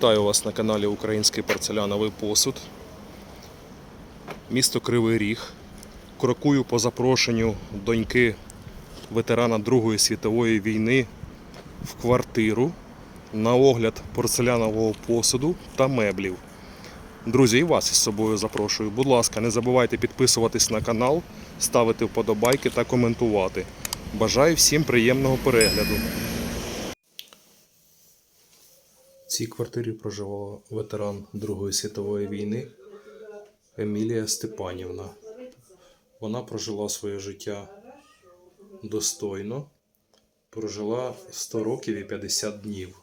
Вітаю вас на каналі Український порцеляновий посуд. Місто Кривий Ріг. Крокую по запрошенню доньки ветерана Другої світової війни в квартиру на огляд порцелянового посуду та меблів. Друзі, і вас із собою запрошую. Будь ласка, не забувайте підписуватись на канал, ставити вподобайки та коментувати. Бажаю всім приємного перегляду. В цій квартирі проживала ветеран Другої світової війни Емілія Степанівна. Вона прожила своє життя достойно, прожила 100 років і 50 днів.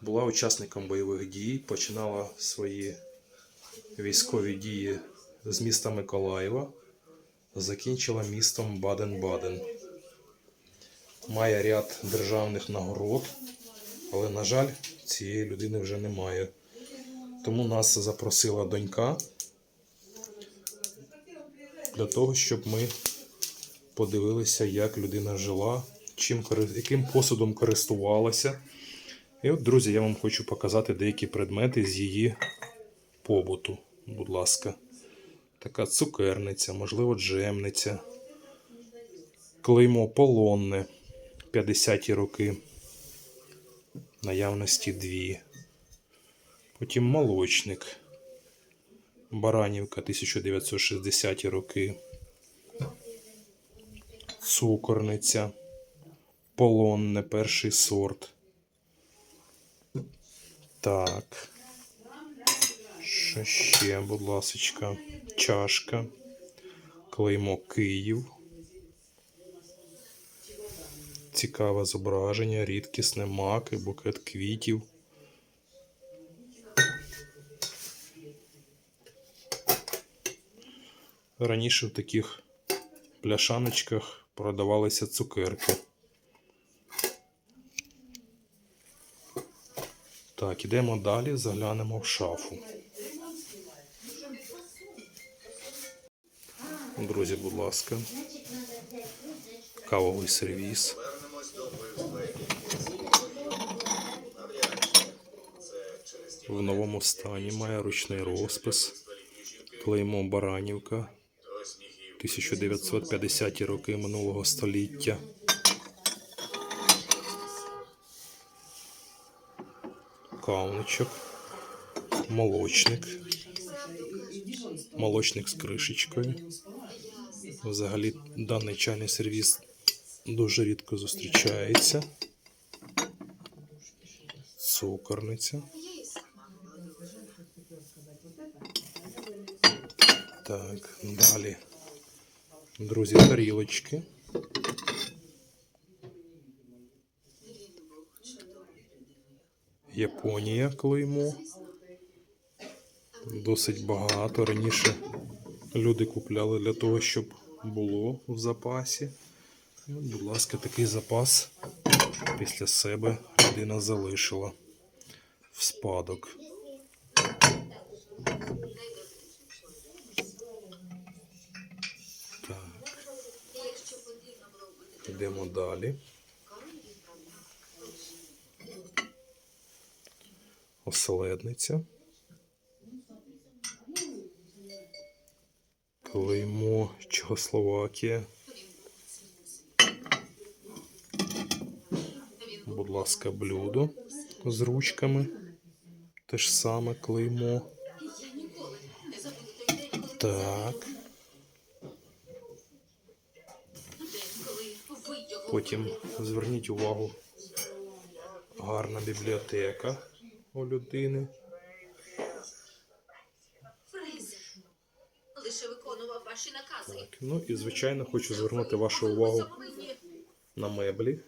Була учасником бойових дій, починала свої військові дії з міста Миколаєва, закінчила містом Баден-Баден. Має ряд державних нагород, але, на жаль, цієї людини вже немає. Тому нас запросила донька для того, щоб ми подивилися, як людина жила, чим, яким посудом користувалася. І от, друзі, я вам хочу показати деякі предмети з її побуту. Будь ласка. Така цукерниця, можливо, джемниця. Клеймо полонне 50-ті роки. Наявності дві. Потім молочник. Баранівка 1960 роки. Цукорниця. Полонне перший сорт. Так. Що ще, будь ласочка. Чашка. Клеймо Київ. Цікаве зображення, рідкісне маки, букет квітів. Раніше в таких пляшаночках продавалися цукерки. Так, ідемо далі, заглянемо в шафу. Друзі, будь ласка. Кавовий сервіс. В новому стані має ручний розпис. Клеймо Баранівка. 1950-ті роки минулого століття. Кауничок. Молочник. Молочник з кришечкою. Взагалі даний чайний сервіс дуже рідко зустрічається. Цукорниця. Так, далі. Друзі, тарілочки. Японія клеймо. Досить багато. Раніше люди купляли для того, щоб було в запасі. Будь ласка, такий запас після себе людина залишила в спадок. Так. Йдемо далі. Оселедниця. Клеймо Чехословакія. Будь ласка, блюдо з ручками. Те ж саме клеймо. Так. Потім зверніть увагу. Гарна бібліотека у людини. Лише виконував ваші накази. Ну і звичайно хочу звернути вашу увагу на меблі.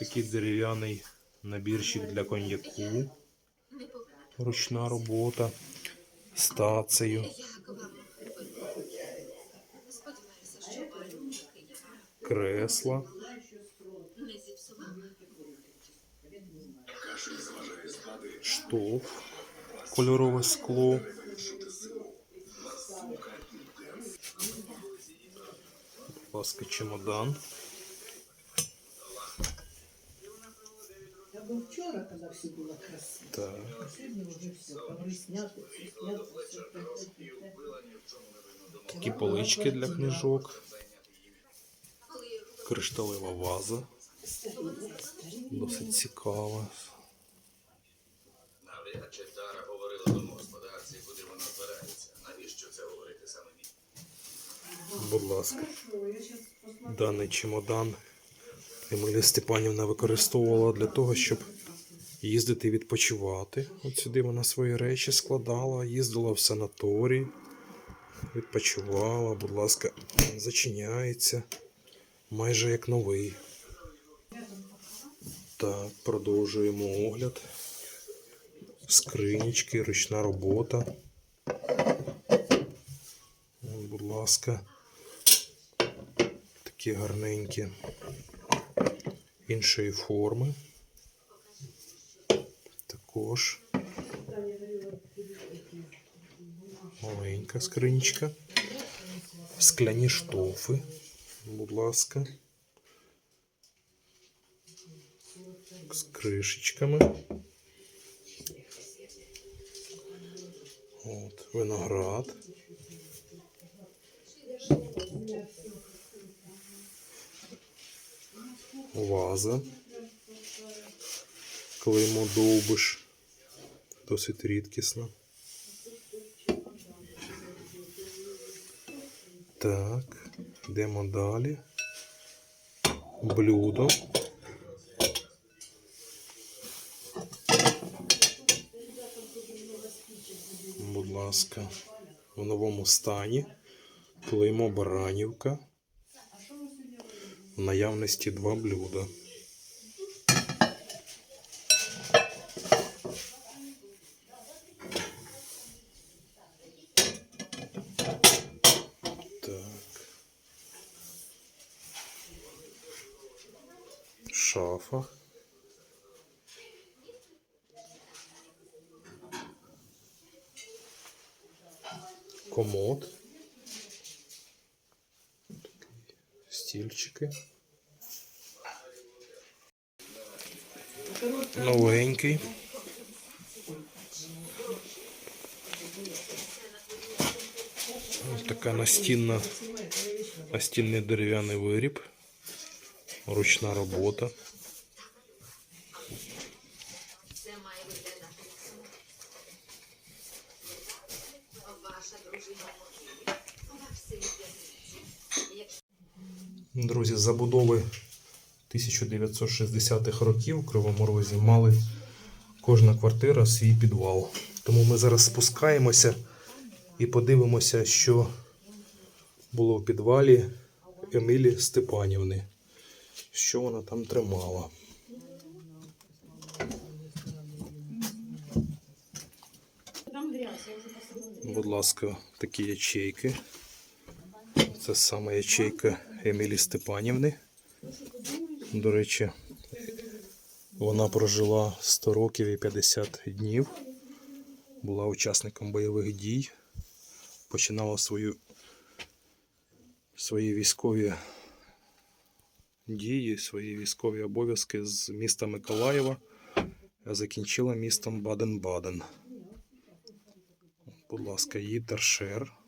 Такий дерев'яний набірчик для коньяку. Ручна робота з кресла. штоф, кольорове скло. Будь ласка, чемодан. было вчера, когда все было красиво. Так. А сегодня уже все, ковры сняты, все снято, все Такі полички для книжок, Коли я кришталева ваза. Досить цікава. Навряд чи Тара говорила домогосподарці, куди вона збирається. Навіщо це говорити саме мені? Будь ласка, даний чемодан Емілія Степанівна використовувала для того, щоб їздити відпочивати. От сюди вона свої речі складала, їздила в санаторій, відпочивала, будь ласка, зачиняється майже як новий. Так, продовжуємо огляд. Скринічки, ручна робота. Будь ласка, такі гарненькі іншої форми. Також маленька скринічка. Скляні штофи, будь ласка. З кришечками. От, виноград. Ваза. Клеймо довбиш. Досить рідкісно. Так, йдемо далі. Блюдо. Будь ласка, в новому стані. Клеймо Баранівка. В наявності два блюда. Так. Шафа. Комод. Стільчики. Новенький. Ось така настінна, настінний дерев'яний виріб. Ручна робота. це має виглядати. Ваша дружина в могилі. Ваш Друзі, забудови 1960-х років в Кривому Розі мали кожна квартира свій підвал. Тому ми зараз спускаємося і подивимося, що було в підвалі Емілі Степанівни. Що вона там тримала. Будь ласка, такі ячейки. Це саме ячейка Емілі Степанівни. До речі, вона прожила 100 років і 50 днів. Була учасником бойових дій. Починала свою, свої військові дії, свої військові обов'язки з міста Миколаєва, а закінчила містом Баден-Баден. Будь ласка, її торшер.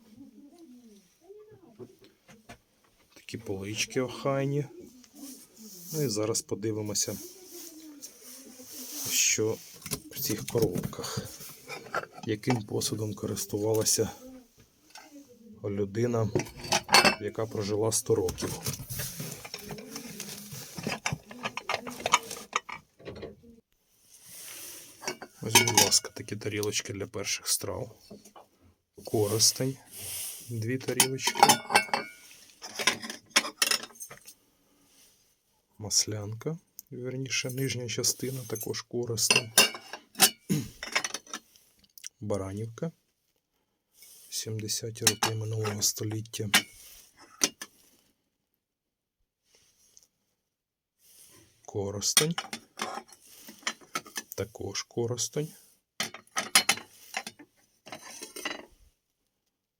Такі полички охайні. Ну і зараз подивимося, що в цих коробках. Яким посудом користувалася людина, яка прожила 100 років. Ось, будь ласка, такі тарілочки для перших страв. Коростень. Дві тарілочки. Маслянка. Вірніше, нижня частина, також коростень. Баранівка. 70-ті роки минулого століття. Коростень. Також коростень.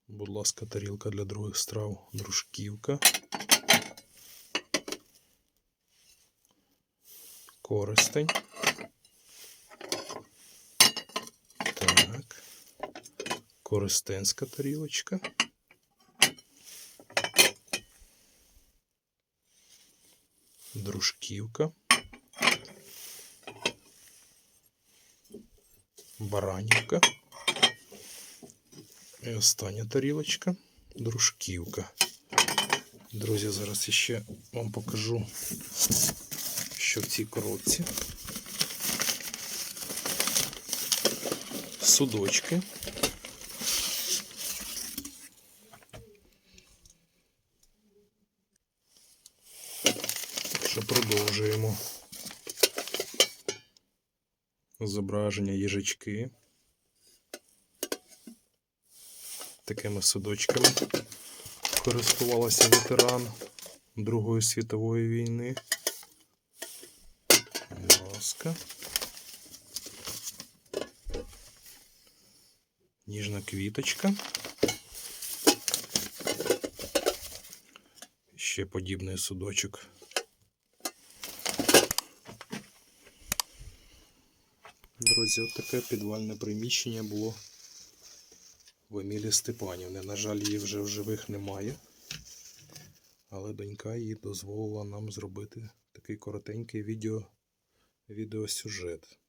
Будь ласка, тарілка для других страв. Дружківка. користень. Так. Користенська тарілочка. Дружківка. Баранівка. І остання тарілочка дружківка. Друзі, зараз ще вам покажу що в цій коробці. Судочки. Що продовжуємо. Зображення їжачки. Такими судочками користувалася ветеран Другої світової війни. Маска. Ніжна квіточка. Ще подібний судочок. Друзі, от таке підвальне приміщення було в Емілі Степанівни. На жаль, її вже в живих немає. Але донька їй дозволила нам зробити такий коротенький відео, відеосюжет.